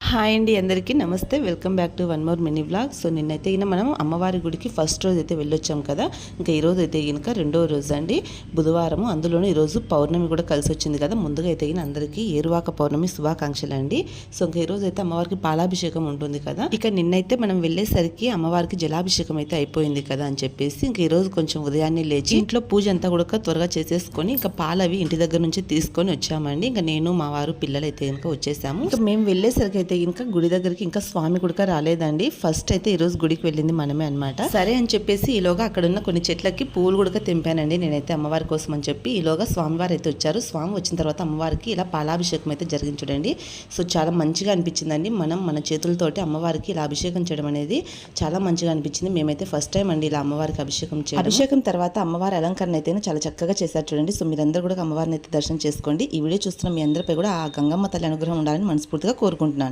Hi అండి అందరికీ నమస్తే. Welcome back to one more mini blog so నిన్నైతే ఈయన మనం అమ్మవారి గుడికి ఫస్ట్ రోజు అయితే వెళ్ళొచ్చాం కదా. ఇంకా ఈరోజు అయితే కనుక రెండో రోజు అండి. బుధవారం అందులోనూ ఈరోజు పౌర్ణమి కూడా కలిసి వచ్చింది కదా. ముందుగా అయితే ఇక అందరికీ ఏరువాక పౌర్ణమి శుభాకాంక్షలు అండి. సో ఇంకా ఈ రోజు అయితే అమ్మవారికి పాలాభిషేకం ఉంటుంది కదా. ఇక నిన్నైతే మనం వెళ్ళేసరికి అమ్మవారికి జలాభిషేకం అయితే అయిపోయింది కదా అని చెప్పేసి ఇంకా ఈ రోజు కొంచెం ఉదయాన్నే లేచి ఇంట్లో పూజ అంతా కూడా త్వరగా చేసేసుకొని ఇంకా పాలవి ఇంటి దగ్గర నుంచి తీసుకొని వచ్చామండి. ఇంకా నేను మా వారు పిల్లలైతే అయితే కనుక వచ్చేసాము. ఇంకా మేము వెళ్ళేసరికి అయితే ఇంకా గుడి దగ్గరికి ఇంకా స్వామి గుడిక రాలేదండి. ఫస్ట్ అయితే ఈరోజు గుడికి వెళ్ళింది మనమే అన్నమాట. సరే అని చెప్పేసి ఈలోగా అక్కడ ఉన్న కొన్ని చెట్లకి పూలు కూడా తెంపానండి నేనైతే అమ్మవారి కోసం అని చెప్పి. ఈలోగా స్వామివారు అయితే వచ్చారు. స్వామి వచ్చిన తర్వాత అమ్మవారికి ఇలా పాలాభిషేకం అయితే జరిగించడండి. చూడండి సో చాలా మంచిగా అనిపించిందండి. మనం మన చేతులతోటి అమ్మవారికి ఇలా అభిషేకం చేయడం అనేది చాలా మంచిగా అనిపించింది. మేమైతే ఫస్ట్ టైం అండి ఇలా అమ్మవారికి అభిషేకం చేయడం. అభిషేకం తర్వాత అమ్మవారి అలంకరణ అయితే చాలా చక్కగా చేశారు చూడండి. సో మీరందరూ కూడా అమ్మవారిని అయితే దర్శనం చేసుకోండి. ఈ వీడియో చూస్తున్న మీ అందరిపై కూడా ఆ గంగమ్మ తల్లి అనుగ్రహం ఉండాలని మనస్ఫూర్తిగా కోరుకుంటున్నాను.